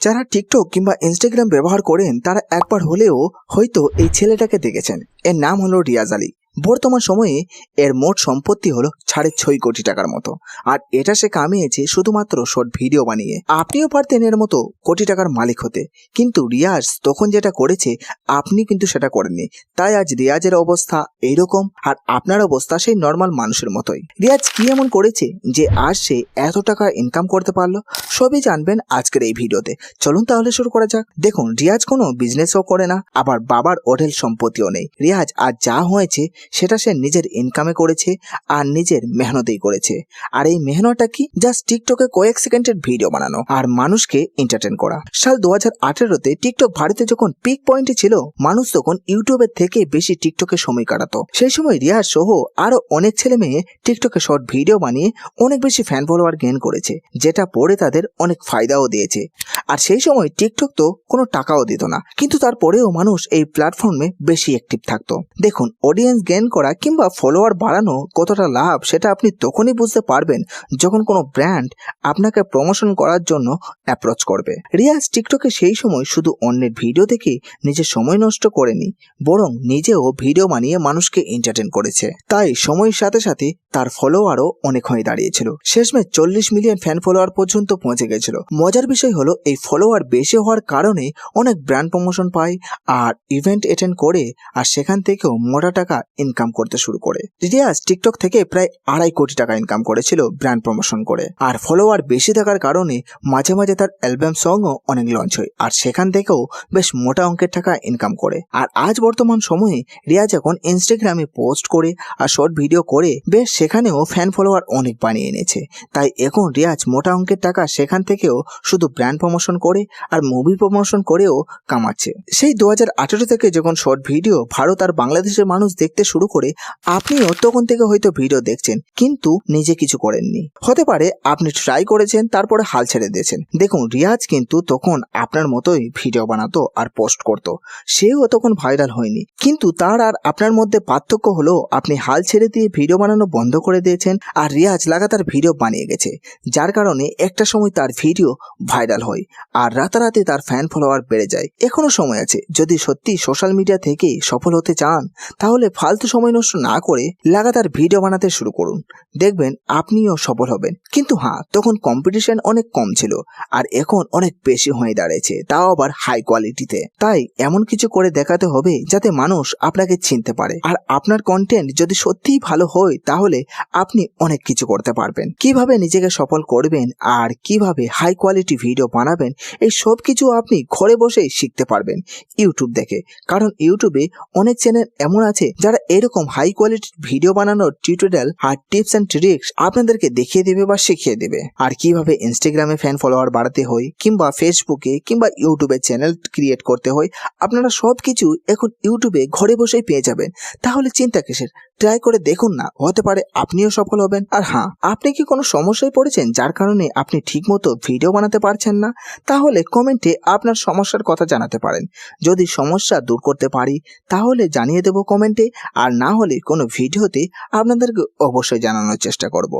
যারা টিকটক কিংবা ইনস্টাগ্রাম ব্যবহার করেন, তারা একবার হলেও হয়তো এই ছেলেটাকে দেখেছেন। এর নাম হলো রিয়াজ আলী। বর্তমান সময়ে এর মোট সম্পত্তি হলো সাড়ে ছয় কোটি টাকার মতো। আর এটা সে কামিয়েছে শুধুমাত্র শর্ট ভিডিও বানিয়ে। আপনিও পারতেন এর মতো কোটি টাকার মালিক হতে। কিন্তু রিয়াজ তখন যেটা করেছে, আপনি কিন্তু সেটা করেননি। তাই আজ রিয়াজের অবস্থা এইরকম আর আপনার অবস্থা সেই নর্মাল মানুষের মতোই। রিয়াজ কি এমন করেছে যে আজ সে এত টাকা ইনকাম করতে পারল? সবই জানবেন আজকের এই ভিডিওতে। চলুন তাহলে শুরু করা যাক। দেখুন, রিয়াজ কোনো বিজনেসও করে না, আবার বাবার হোটেল সম্পত্তিও নেই। রিয়াজ আজ যা হয়েছে সেটা সে নিজের ইনকামে করেছে আর নিজের মেহনতেই করেছে। আর এই মেহনতটা কি? জাস্ট টিকটকে কয়েক সেকেন্ডের ভিডিও বানানো আর মানুষকে এন্টারটেন করা। সাল দু হাজার আঠেরোতে টিকটক ভারতে যখন পিক পয়েন্টে ছিল, মানুষ তখন ইউটিউবের থেকে বেশি টিকটকে সময় কাটাতো। সেই সময় রিয়াজ সহ আরও অনেক ছেলে মেয়ে টিকটকে শর্ট ভিডিও বানিয়ে অনেক বেশি ফ্যান ফলোয়ার গেন করেছে, যেটা পরে তাদের অনেক ফায়দাও দিয়েছে। আর সেই সময় টিকটক তো কোনো টাকাও দিত না, কিন্তু তারপরেও মানুষ এই প্ল্যাটফর্মে বেশি অ্যাক্টিভ থাকতো। দেখুন অডিয়েন্স গেইন করা কিংবা ফলোয়ার বাড়ানো কতটা লাভ, সেটা আপনি তখনই বুঝতে পারবেন যখন কোনো ব্র্যান্ড আপনাকে প্রমোশন করার জন্য অ্যাপ্রোচ করবে। রিয়াজ টিকটকে সেই সময় শুধু অন্যের ভিডিও দেখে নিজের সময় নষ্ট করেনি, বরং নিজেও ভিডিও বানিয়ে মানুষকে এন্টারটেন করেছে। তাই সময়ের সাথে সাথে তার ফলোয়ারও অনেক হয়ে দাঁড়িয়েছিল। শেষমেশ চল্লিশ মিলিয়ন ফ্যান ফলোয়ার পর্যন্ত পৌঁছে গেছিল। মজার বিষয় হলো, এই ফলোয়ার বেশি হওয়ার কারণে অনেক ব্র্যান্ড প্রমোশন পায় আর ইভেন্ট অ্যাটেন্ড করে, আর সেখান থেকেও মোটা টাকা ইনকাম করতে শুরু করে। রিয়াজ টিকটক থেকে প্রায় আড়াই কোটি টাকা ইনকাম করেছিল ব্র্যান্ড প্রমোশন করে। আর ফলোয়ার বেশি থাকার কারণে মাঝে মাঝে তার অ্যালবাম সংও অনেক লঞ্চ হয়। আর সেখান থেকেও বেশ মোটা অঙ্কের টাকা ইনকাম করে। আর আজ বর্তমান সময়ে রিয়াজ এখন ইনস্টাগ্রামে পোস্ট করে আর শর্ট ভিডিও করে, বেশ সেখানেও ফ্যান ফলোয়ার অনেক বানিয়ে এনেছে। তাই এখন রিয়াজ মোটা অঙ্কের টাকা সেখান থেকেও শুধু ব্র্যান্ড প্রমোশন করে আর মুভি প্রমোশন করেও কামাচ্ছে। সেই দু হাজার আঠারো থেকে যখন শর্ট ভিডিও ভারত আর বাংলাদেশের মানুষ দেখতে শুরু করে আপনিও তখন থেকে হয়তো ভিডিও দেখছেন, কিন্তু নিজে কিছু করেননি। হতে পারে আপনি ট্রাই করেছেন, তারপরে হাল ছেড়ে দিয়েছেন। দেখুন, রিয়াজ কিন্তু তখন আপনার মতোই ভিডিও বানাতো আর পোস্ট করত। সেও তখন ভাইরাল হয়নি। কিন্তু তার আর আপনার মধ্যে পার্থক্য হলো, আপনি হাল ছেড়ে দিয়ে ভিডিও বানানো বন্ধ করে দিয়েছেন আর রিয়াজ লাগাতার ভিডিও বানিয়ে গেছে, যার কারণে একটা সময় তার ভিডিও ভাইরাল হয় আর রাতারাতি তার ফ্যান ফলোয়ার বেড়ে যায়। এখনও সময় আছে। যদি সত্যি সোশ্যাল মিডিয়া থেকে সফল হতে চান, তাহলে ফালতু সময় নষ্ট না করে লাগাতার ভিডিও বানাতে শুরু করুন। দেখবেন আপনিও সফল হবেন। কিন্তু হ্যাঁ তখন কম্পিটিশন অনেক কম ছিল আর এখন অনেক বেশি হয়ে দাঁড়িয়েছে তাও আবার হাই কোয়ালিটিতে তাই এমন কিছু করে দেখাতে হবে যাতে মানুষ আপনাকে চিনতে পারে। আর আপনার কন্টেন্ট যদি সত্যিই ভালো হয়, তাহলে আপনি অনেক কিছু করতে পারবেন। কীভাবে নিজেকে সফল করবেন আর কীভাবে হাই কোয়ালিটি ভিডিও বানাবেন, এই সব কিছু আপনি ঘরে বসেই শিখতে পারবেন ইউটিউব দেখে। কারণ ইউটিউবে অনেক চ্যানেল এমন আছে যারা এরকম হাই কোয়ালিটির ভিডিও বানানোর টিউটোরিয়াল আর টিপস অ্যান্ড ট্রিক্স আপনাদেরকে দেখিয়ে দেবে বা শিখিয়ে দেবে। আর কীভাবে ইনস্টাগ্রামে ফ্যান ফলোয়ার বাড়াতে হয়, কিংবা ফেসবুকে কিংবা ইউটিউবে চ্যানেল ক্রিয়েট করতে হয়, আপনারা সব কিছু এখন ইউটিউবে ঘরে বসেই পেয়ে যাবেন। তাহলে চিন্তা কিসের? ট্রাই করে দেখুন না, হতে পারে আপনিও সফল হবেন। আর হ্যাঁ আপনি কি কোনো সমস্যায় পড়েছেন যার কারণে আপনি ঠিকমতো ভিডিও বানাতে পারছেন না? তাহলে কমেন্টে আপনার সমস্যার কথা জানাতে পারেন। যদি সমস্যা দূর করতে পারি, তাহলে জানিয়ে দেব কমেন্টে আর না হলে কোনো ভিডিওতে আপনাদেরকে অবশ্যই জানানোর চেষ্টা করব।